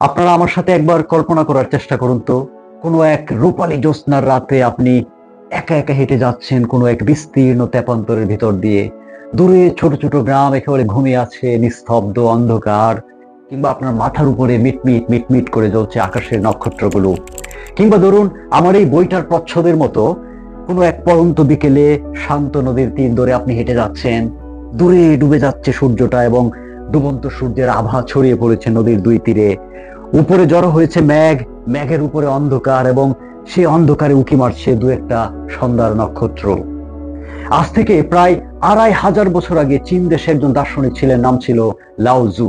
আপনারা আমার সাথে একবার কল্পনা করার চেষ্টা করুন তো। কোনো এক রূপালী জ্যোৎস্নার রাতে আপনি একা একা হেঁটে যাচ্ছেন কোনো এক বিস্তীর্ণ তেপান্তরের ভিতর দিয়ে। দূরে ছোট ছোট গ্রাম একেবারে ঘুমিয়ে আছে, নিস্তব্ধ অন্ধকার, কিংবা আপনার মাথার উপরে মিটমিট মিটমিট করে জ্বলছে আকাশের নক্ষত্রগুলো। কিংবা ধরুন, আমার এই বইটার প্রচ্ছদের মতো কোনো এক পরন্ত বিকেলে শান্ত নদীর তীর ধরে আপনি হেঁটে যাচ্ছেন। দূরে ডুবে যাচ্ছে সূর্যটা এবং ডুবন্ত সূর্যের আভা ছড়িয়ে পড়েছে নদীর দুই তীরে। উপরে জড়ো হয়েছে মেঘ, মেঘের উপরে অন্ধকার এবং সেই অন্ধকারে উকি মারছে দু একটা সন্ধ্যার নক্ষত্র। আজ থেকে প্রায় আড়াই হাজার বছর আগে চীন দেশে একজন দার্শনিক ছিলেন, নাম ছিল লাউজু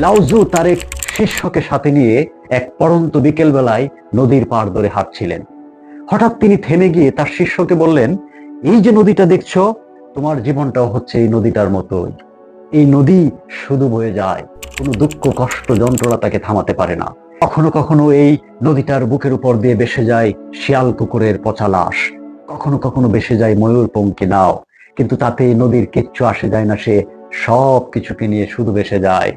লাউজু তার এক শিষ্যকে সাথে নিয়ে এক পরন্ত বিকেল বেলায় নদীর পাড় ধরে হাঁটছিলেন। হঠাৎ তিনি থেমে গিয়ে তার শিষ্যকে বললেন, এই যে নদীটা দেখছ, তোমার জীবনটাও হচ্ছে এই নদীটার মতোই। এই নদী শুধু বয়ে যায়। কোনো দুঃখ, কষ্ট, যন্ত্রণা তাকে থামাতে পারে না। কখনো কখনো এই নদীটার বুকের উপর দিয়ে বেসে যায় শিয়াল কুকুরের পচা লাশ। কখনো কখনো বেসে যায় ময়ূর পঙ্কি নাও। কিন্তু তাতে নদীর কিচ্ছু আসে যায় না, সে সব কিছুকে নিয়ে শুধু বেসে যায়।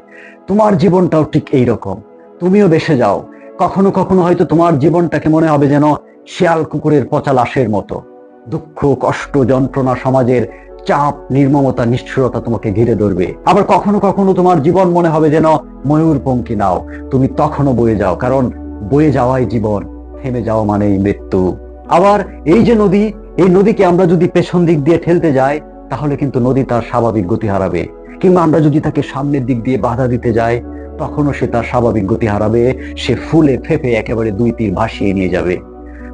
তোমার জীবনটাও ঠিক এই রকম। তুমিও বেসে যাও। কখনো কখনো হয়তো তোমার জীবনটাকে মনে হবে যেন শিয়াল কুকুরের পচা লাশের মতো। দুঃখ, কষ্ট, যন্ত্রণা সমাজের চাপ, নির্মমতা, নিষ্ঠুরতা তোমাকে ঘিরে ধরবে। আবার কখনো কখনো তোমার জীবন মনে হবে যেন ময়ূর পঙ্কি নাও। তুমি তখনও বয়ে যাও, কারণ বয়ে যাওয়াই জীবন, থেমে যাওয়া মানেই মৃত্যু। আবার এই যে নদী, এই নদীকে আমরা যদি পেছন দিক দিয়ে ঠেলতে যাই, তাহলে কিন্তু নদী তার স্বাভাবিক গতি হারাবে। কিংবা আমরা যদি তাকে সামনের দিক দিয়ে বাধা দিতে যাই, তখনও সে তার স্বাভাবিক গতি হারাবে। সে ফুলে ফেপে একেবারে দুই তীর ভাসিয়ে নিয়ে যাবে।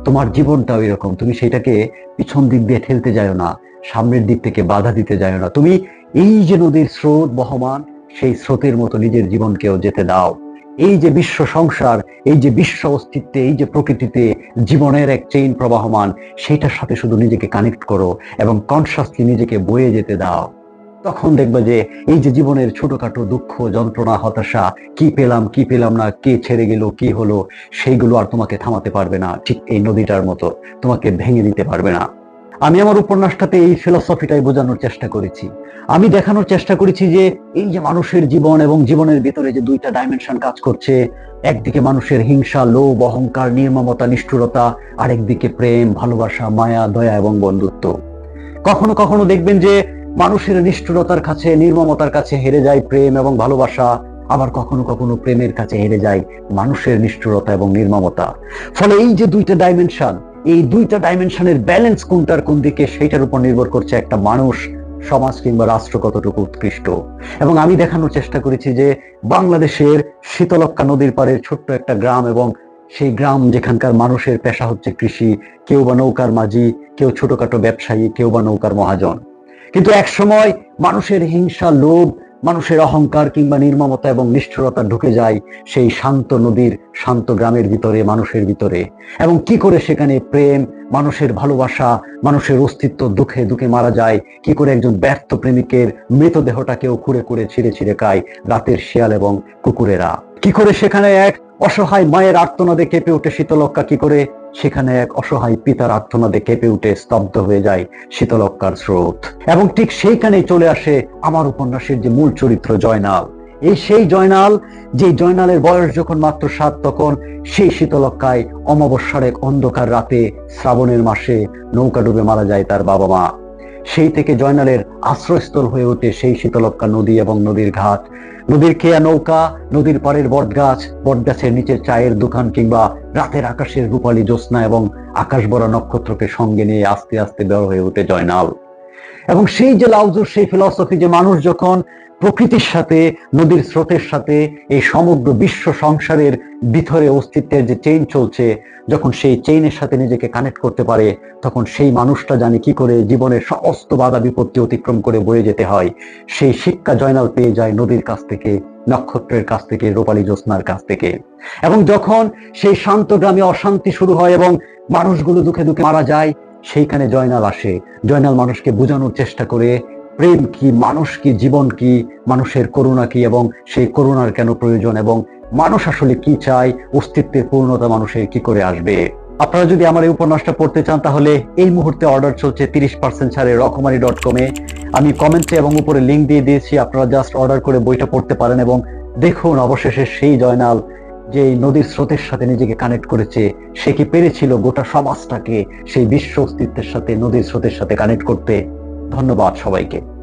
তোমার জীবনটাও এরকম, তুমি সেটাকে পিছন দিক দিয়ে ঠেলতে যাও না। সামনের দিক থেকে বাধা দিতে যায় না। তুমি এই যে নদীর স্রোত বহমান, সেই স্রোতের মতো নিজের জীবনকেও যেতে দাও। এই যে বিশ্ব সংসার, এই যে বিশ্ব অস্তিত্বে, এই যে প্রকৃতিতে জীবনের এক চেইন প্রবাহমান সেইটার সাথে শুধু নিজেকে কানেক্ট করো এবং কনসাসলি নিজেকে বয়ে যেতে দাও। তখন দেখবে যে এই যে জীবনের ছোটখাটো দুঃখ, যন্ত্রণা, হতাশা, কি পেলাম কি পেলাম না, কে ছেড়ে গেল, কি হলো, সেইগুলো আর তোমাকে থামাতে পারবে না। ঠিক এই নদীটার মতো, তোমাকে ভেঙে দিতে পারবে না। আমি আমার উপন্যাসটাতে এই ফিলসফিটাই বোঝানোর চেষ্টা করেছি। আমি দেখানোর চেষ্টা করেছি যে এই যে মানুষের জীবন এবং জীবনের ভিতরে যে দুইটা ডাইমেনশন কাজ করছে, একদিকে মানুষের হিংসা, লোভ, অহংকার, নির্মমতা, নিষ্ঠুরতা, আরেকদিকে প্রেম, ভালোবাসা, মায়া, দয়া এবং বন্ধুত্ব। কখনো কখনো দেখবেন যে মানুষের নিষ্ঠুরতার কাছে, নির্মমতার কাছে হেরে যায় প্রেম এবং ভালোবাসা, আবার কখনো কখনো প্রেমের কাছে হেরে যায় মানুষের নিষ্ঠুরতা এবং নির্মমতা। ফলে এই যে দুইটা ডাইমেনশন এই দুইটা ডাইমেনশনের ব্যালেন্স কোনটার কোন দিকে সেইটার উপর নির্ভর করছে একটা মানুষ, সমাজ কিংবা রাষ্ট্র কতটুকু উৎকৃষ্ট। এবং আমি দেখানোর চেষ্টা করেছি যে বাংলাদেশের শীতলক্কা নদীর পাড়ের ছোট্ট একটা গ্রাম এবং সেই গ্রাম যেখানকার মানুষের পেশা হচ্ছে কৃষি, কেউ বা নৌকার মাঝি, কেউ ছোটখাটো ব্যবসায়ী, কেউ বা নৌকার মহাজন। কিন্তু এক সময় মানুষের হিংসা, লোভ মানুষের অহংকার কিংবা নির্মমতা এবং নিষ্ঠুরতা ঢুকে যায় সেই শান্ত নদীর, শান্ত গ্রামের ভিতরে, মানুষের ভিতরে। এবং কি করে সেখানে প্রেম, মানুষের ভালোবাসা, মানুষের অস্তিত্ব দুঃখে দুঃখে মারা যায়? কি করে একজন ব্যর্থ প্রেমিকের মৃতদেহটাকেও খুঁড়ে খুঁড়ে ছিঁড়ে ছিঁড়ে খায় রাতের শিয়াল এবং কুকুরেরা? কি করে সেখানে এক অসহায় মায়ের আর্তনাদে কেঁপে ওঠে শীতলক্কা কি করে সেখানে এক অসহায় পিতার আর্থনাদে কেঁপে উঠে স্তব্ধ হয়ে যায় শীতলক্কার স্রোত। এবং ঠিক সেইখানে চলে আসে আমার উপন্যাসের যে মূল চরিত্র জয়নাল। এই সেই জয়নাল, যে জয়নালের বয়স যখন মাত্র সাত, তখন সেই শীতলক্কায় অমাবস্যার এক অন্ধকার রাতে শ্রাবণের মাসে নৌকা ডুবে মারা যায় তার বাবা মা সেই থেকে জয়নালের আশ্রয়স্থল হয়ে ওঠে সেই শীতলক্কা নদী এবং নদীর ঘাট। নদীর খেয়া নৌকা, নদীর পাড়ের বটগাছ, বটগাছের নিচে চায়ের দোকান কিংবা রাতের আকাশের রূপালী জ্যোৎস্না এবং আকাশ বড় নক্ষত্রকে সঙ্গে নিয়ে আস্তে আস্তে বের হয়ে ওঠে জয়নাল। এবং সেই যে লাউজুর সেই ফিলসফি যে মানুষ যখন প্রকৃতির সাথে, নদীর স্রোতের সাথে, এই সমগ্র বিশ্ব সংসারের ভিতরে অস্তিত্বের যে চেইন চলছে, যখন সেই চেইনের সাথে নিজেকে কানেক্ট করতে পারে, তখন সেই মানুষটা জানে কি করে জীবনের সমস্ত বাধা বিপত্তি অতিক্রম করে বয়ে যেতে হয়। সেই শিক্ষা জয়নাল পেয়ে যায় নদীর কাছ থেকে, নক্ষত্রের কাছ থেকে, রূপালী জ্যোৎস্নার কাছ থেকে। এবং যখন সেই শান্ত গ্রামে অশান্তি শুরু হয় এবং মানুষগুলো দুঃখে দুঃখে মারা যায় সেইখানে জয়নাল আসে। জয়নাল মানুষকে বোঝানোর চেষ্টা করে, প্রেম কি, মানুষ কি, জীবন কি, মানুষের করুণা কি এবং সেই করুণার কেন প্রয়োজন এবং মানুষ আসলে কি চায়, অস্তিত্বের পূর্ণতা মানুষের কি করে আসবে? আপনারা যদি আমার এই উপন্যাসটা পড়তে চান তাহলে এই মুহূর্তে অর্ডার চলছে তিরিশ পার্সেন্ট ছাড়ে রকমারি ডট কমে আমি কমেন্টে এবং উপরে লিঙ্ক দিয়ে দিয়েছি, আপনারা জাস্ট অর্ডার করে বইটা পড়তে পারেন এবং দেখুন অবশেষে সেই জয়নাল যে নদীর স্রোতের সাথে নিজেকে কানেক্ট করেছে, সে কি পেরেছিল গোটা সমাজটাকে সেই বিশ্ব অস্তিত্বের সাথে, নদীর স্রোতের সাথে কানেক্ট করতে? ধন্যবাদ সবাইকে।